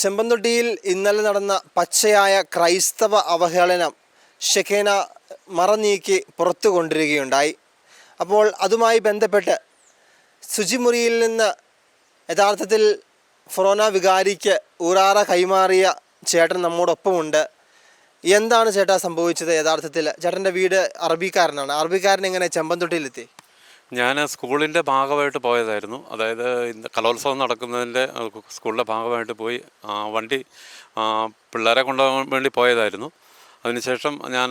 ചെമ്പന്തൊട്ടിയിൽ ഇന്നലെ നടന്ന പച്ചയായ ക്രൈസ്തവ അവഹേളനം ഷെഖേന മറനീക്കി പുറത്തു കൊണ്ടിരിക്കുകയുണ്ടായി അപ്പോൾ അതുമായി ബന്ധപ്പെട്ട് ശുചിമുറിയിൽ നിന്ന് യഥാർത്ഥത്തിൽ ഫൊറോന വികാരിക്ക് ഊറാറ കൈമാറിയ ചേട്ടൻ നമ്മോടൊപ്പമുണ്ട്. എന്താണ് ചേട്ടാ സംഭവിച്ചത് യഥാർത്ഥത്തിൽ? ചേട്ടന്റെ വീട് അറബിക്കാരനാണ്. അറബിക്കാരൻ എങ്ങനെ ചെമ്പന്തൊട്ടിയിലെത്തി? ഞാൻ സ്കൂളിന്റെ ഭാഗമായിട്ട് പോയതായിരുന്നു. അതായത് ഇന്ന് കലോത്സവം നടക്കുന്നതിന്റെ സ്കൂളിന്റെ ഭാഗമായിട്ട് പോയി വണ്ടി പിള്ളേരെ കൊണ്ടുപോകാൻ വേണ്ടി പോയതായിരുന്നു. അതിനുശേഷം ഞാൻ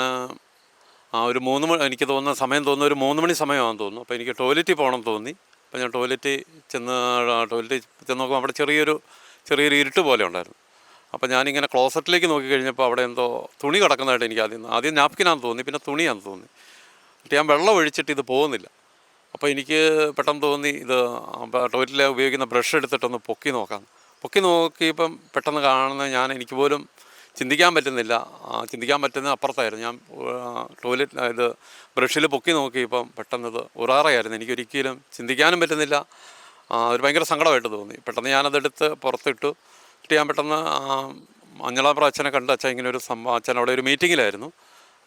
ഒരു മൂന്ന് മണി എനിക്ക് തോന്നുന്ന സമയം തോന്നുന്ന ഒരു മൂന്ന് മണി സമയമാണെന്ന് തോന്നുന്നു. അപ്പോൾ എനിക്ക് ടോയ്ലറ്റിൽ പോകണം തോന്നി. അപ്പോൾ ഞാൻ ടോയ്ലറ്റിൽ ചെന്ന് ടോയ്ലറ്റിൽ ചെന്ന് നോക്കുമ്പോൾ അവിടെ ചെറിയൊരു ചെറിയൊരു ഇരുട്ട് പോലെ ഉണ്ടായിരുന്നു. അപ്പോൾ ഞാനിങ്ങനെ ക്ലോസറ്റിലേക്ക് നോക്കി കഴിഞ്ഞപ്പോൾ അവിടെ എന്തോ തുണി കിടക്കുന്നതായിട്ട് എനിക്ക് ആദ്യം ആദ്യം നാപ്കിനാന്ന് തോന്നി പിന്നെ തുണിയാന്ന് തോന്നി. എന്നിട്ട് ഞാൻ വെള്ളം ഒഴിച്ചിട്ട് ഇത് പോകുന്നില്ല. അപ്പോൾ എനിക്ക് പെട്ടെന്ന് തോന്നി ഇത് ടോയ്ലറ്റിൽ ഉപയോഗിക്കുന്ന ബ്രഷ് എടുത്തിട്ടൊന്ന് പൊക്കി നോക്കാം. പൊക്കി നോക്കിയപ്പം പെട്ടെന്ന് കാണുന്ന ഞാൻ എനിക്ക് പോലും ചിന്തിക്കാൻ പറ്റുന്നില്ല. ചിന്തിക്കാൻ പറ്റുന്ന അപ്പുറത്തായിരുന്നു. ഞാൻ ടോയ്ലറ്റ് ഇത് ബ്രഷിൽ പൊക്കി നോക്കിയപ്പം പെട്ടെന്ന് ഇത് ഉറാറയായിരുന്നു. എനിക്കൊരിക്കലും ചിന്തിക്കാനും പറ്റുന്നില്ല. ഒരു ഭയങ്കര സങ്കടമായിട്ട് തോന്നി. പെട്ടെന്ന് ഞാനതെടുത്ത് പുറത്തിട്ടു. എന്നിട്ട് ഞാൻ പെട്ടെന്ന് മഞ്ഞളാപ്ര അച്ഛനെ കണ്ട് അച്ഛൻ ഇങ്ങനെ ഒരു സംഭവം അച്ഛൻ അവിടെ ഒരു മീറ്റിങ്ങിലായിരുന്നു.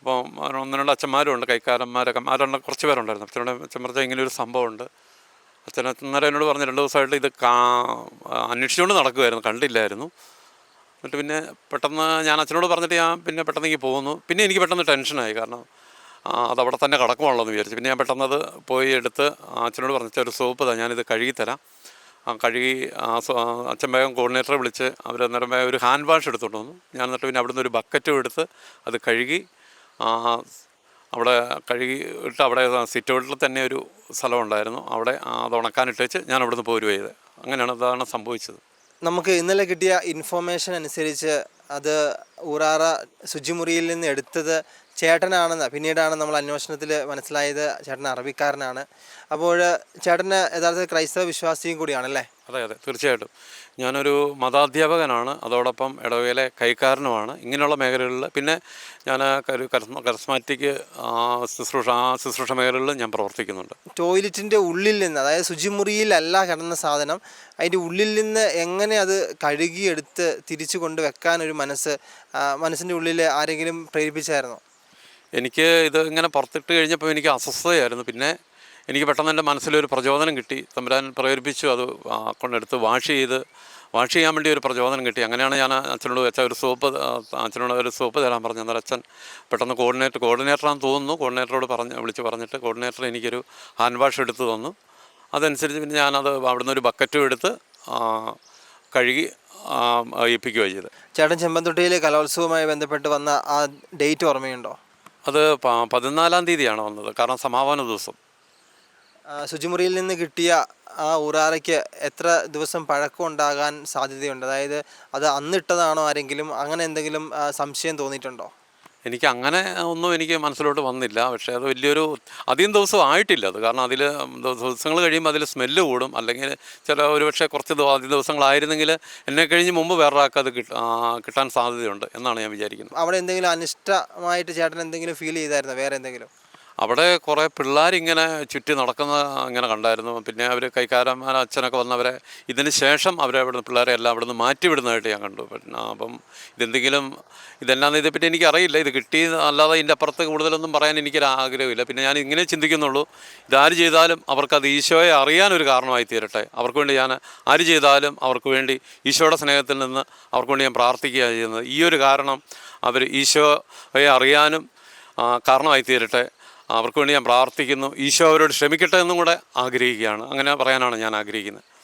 അപ്പോൾ ഒന്ന് രണ്ട് അച്ഛന്മാരും ഉണ്ട് കൈക്കാരന്മാരൊക്കെ ആരുണ്ട് കുറച്ച് പേരുണ്ടായിരുന്നു. അച്ഛനോട് അച്ഛൻ പറഞ്ഞാൽ ഇങ്ങനെ ഒരു സംഭവമുണ്ട്. അച്ഛൻ അന്നേരം എന്നോട് പറഞ്ഞു രണ്ട് ദിവസമായിട്ട് ഇത് കാ അന്വേഷിച്ചുകൊണ്ട് നടക്കുമായിരുന്നു കണ്ടില്ലായിരുന്നു. എന്നിട്ട് പിന്നെ പെട്ടെന്ന് ഞാൻ അച്ഛനോട് പറഞ്ഞിട്ട് ഞാൻ പിന്നെ പെട്ടെന്ന് എനിക്ക് പോകുന്നു പിന്നെ എനിക്ക് പെട്ടെന്ന് ടെൻഷനായി കാരണം അതവിടെ തന്നെ കിടക്കുവാണല്ലോ എന്ന് വിചാരിച്ചു. പിന്നെ ഞാൻ പെട്ടെന്ന് അത് പോയി എടുത്ത് അച്ഛനോട് പറഞ്ഞിട്ട് ഒരു സോപ്പ് തന്നെ ഞാനിത് കഴുകി തരാം. ആ കഴുകി അച്ഛൻ വേഗം കോർഡിനേറ്ററെ വിളിച്ച് അവർ അന്നേരം വേഗം ഒരു ഹാൻഡ് വാഷ് എടുത്തുകൊണ്ട് വന്നു. ഞാൻ എന്നിട്ട് പിന്നെ അവിടുന്ന് ഒരു ബക്കറ്റും എടുത്ത് അത് കഴുകി അവിടെ കഴുകിയിട്ട് അവിടെ സിറ്റ് ഔട്ടിൽ തന്നെ ഒരു സ്ഥലം ഉണ്ടായിരുന്നു അവിടെ അത് ഉണക്കാനിട്ട് വെച്ച് ഞാൻ അവിടുന്ന് പോരുക ചെയ്ത് അങ്ങനെയാണ് അതാണ് സംഭവിച്ചത്. നമുക്ക് ഇന്നലെ കിട്ടിയ ഇൻഫോർമേഷൻ അനുസരിച്ച് അത് ഊറാറ ശുചിമുറിയിൽ നിന്ന് എടുത്തത് ചേട്ടനാണെന്ന് പിന്നീടാണ് നമ്മൾ അന്വേഷണത്തിൽ മനസ്സിലായത് ചേട്ടൻ അറബിക്കാരനാണ്. അപ്പോൾ ചേട്ടന് യഥാർത്ഥത്തിൽ ക്രൈസ്തവ വിശ്വാസിയും കൂടിയാണല്ലേ? അതെ അതെ. തീർച്ചയായിട്ടും. ഞാനൊരു മതാധ്യാപകനാണ്. അതോടൊപ്പം ഇടവയിലെ കൈക്കാരനുമാണ്. ഇങ്ങനെയുള്ള മേഖലകളിൽ പിന്നെ ഞാൻ ഒരു കരസ്മ കരസ്മാറ്റിക് ശുശ്രൂഷ ആ ശുശ്രൂഷ മേഖലകളിൽ ഞാൻ പ്രവർത്തിക്കുന്നുണ്ട്. ടോയ്ലറ്റിന്റെ ഉള്ളിൽ നിന്ന് അതായത് ശുചിമുറിയിലല്ല കിടന്ന സാധനം അതിന്റെ ഉള്ളിൽ നിന്ന് എങ്ങനെ അത് കഴുകിയെടുത്ത് തിരിച്ചു കൊണ്ട് വെക്കാൻ ഒരു മനസ്സ് മനസ്സിന്റെ ഉള്ളിൽ ആരെങ്കിലും പ്രേരിപ്പിച്ചായിരുന്നോ? എനിക്ക് ഇത് ഇങ്ങനെ പുറത്തിട്ട് കഴിഞ്ഞപ്പോൾ എനിക്ക് അസ്വസ്ഥതയായിരുന്നു. പിന്നെ എനിക്ക് പെട്ടെന്ന് എന്റെ മനസ്സിലൊരു പ്രചോദനം കിട്ടി. തമ്പുരാൻ പ്രേരിപ്പിച്ചു. അത് കൊണ്ടെടുത്ത് വാഷ് ചെയ്ത് വാഷ് ചെയ്യാൻ വേണ്ടി ഒരു പ്രചോദനം കിട്ടി. അങ്ങനെയാണ് ഞാൻ അച്ഛനോട് വെച്ച ഒരു സോപ്പ് അച്ഛനോട് ഒരു സോപ്പ് തരാൻ പറഞ്ഞു. അന്നേരം അച്ഛൻ പെട്ടെന്ന് കോർഡിനേറ്റർ കോർഡിനേറ്ററാണെന്ന് തോന്നുന്നു. കോർഡിനേറ്ററോട് പറഞ്ഞ് വിളിച്ച് പറഞ്ഞിട്ട് കോർഡിനേറ്റർ എനിക്കൊരു ഹാൻഡ് വാഷ് എടുത്തു തന്നു. അതനുസരിച്ച് പിന്നെ ഞാനത് അവിടുന്ന് ഒരു ബക്കറ്റും എടുത്ത് കഴുകി ഏൽപ്പിക്കുകയാണ് ചെയ്തത്. ചേട്ടൻ ചെമ്പന്തൊട്ടിയിൽ കലോത്സവവുമായി ബന്ധപ്പെട്ട് വന്ന ആ ഡേറ്റ് ഓർമ്മയുണ്ടോ? അത് പതിനാലാം തീയതിയാണ് വന്നത്. കാരണം സമാപന ദിവസം. ശുചിമുറിയിൽ നിന്ന് കിട്ടിയ ആ ഉറാറയ്ക്ക് എത്ര ദിവസം പഴക്കം ഉണ്ടാകാൻ സാധ്യതയുണ്ട്? അതായത് അത് അന്നിട്ടതാണോ ആരെങ്കിലും? അങ്ങനെ എന്തെങ്കിലും സംശയം തോന്നിയിട്ടുണ്ടോ? എനിക്ക് അങ്ങനെ ഒന്നും എനിക്ക് മനസ്സിലോട്ട് വന്നില്ല. പക്ഷേ അത് വലിയൊരു അധികം ദിവസം ആയിട്ടില്ല. അത് കാരണം അതിൽ ദിവസങ്ങൾ കഴിയുമ്പോൾ അതിൽ സ്മെല്ല് കൂടും. അല്ലെങ്കിൽ ചില ഒരു പക്ഷേ കുറച്ച് അധികം ദിവസങ്ങളായിരുന്നെങ്കിൽ എന്നെ കഴിഞ്ഞ് മുമ്പ് വേറൊരാൾക്ക് അത് കിട്ടാൻ സാധ്യതയുണ്ട് എന്നാണ് ഞാൻ വിചാരിക്കുന്നത്. അവിടെ എന്തെങ്കിലും അനിഷ്ടമായിട്ട് ചേട്ടൻ എന്തെങ്കിലും ഫീൽ ചെയ്തായിരുന്നോ? വേറെ എന്തെങ്കിലും? അവിടെ കുറേ പിള്ളേരിങ്ങനെ ചുറ്റി നടക്കുന്ന ഇങ്ങനെ കണ്ടായിരുന്നു. പിന്നെ അവർ കൈക്കാരന്മാർ അച്ഛനൊക്കെ വന്നവരെ ഇതിന് ശേഷം അവരെ അവിടെ പിള്ളേരെ എല്ലാം അവിടെ നിന്ന് മാറ്റി വിടുന്നതായിട്ട് ഞാൻ കണ്ടു. പിന്നെ അപ്പം ഇതെന്തെങ്കിലും ഇതെല്ലാം ഇതേപ്പറ്റി എനിക്കറിയില്ല ഇത് കിട്ടി അല്ലാതെ ഇതിന്റെ അപ്പുറത്ത് കൂടുതലൊന്നും പറയാൻ എനിക്കൊരു ആഗ്രഹമില്ല. പിന്നെ ഞാൻ ഇങ്ങനെ ചിന്തിക്കുന്നുള്ളൂ. ഇതാര് ചെയ്താലും അവർക്കത് ഈശോയെ അറിയാനൊരു കാരണമായി തീരട്ടെ. അവർക്ക് വേണ്ടി ഞാൻ ആര് ചെയ്താലും അവർക്ക് വേണ്ടി ഈശോയുടെ സ്നേഹത്തിൽ നിന്ന് അവർക്ക് വേണ്ടി ഞാൻ പ്രാർത്ഥിക്കുകയാണ് ചെയ്യുന്നത്. ഈ ഒരു കാരണം അവർ ഈശോയെ അറിയാനും കാരണമായി തീരട്ടെ. അവർക്ക് വേണ്ടി ഞാൻ പ്രാർത്ഥിക്കുന്നു. ഈശോ അവരോട് ക്ഷമിക്കട്ടെ എന്നും കൂടെ ആഗ്രഹിക്കുകയാണ്. അങ്ങനെ പറയാനാണ് ഞാൻ ആഗ്രഹിക്കുന്നത്.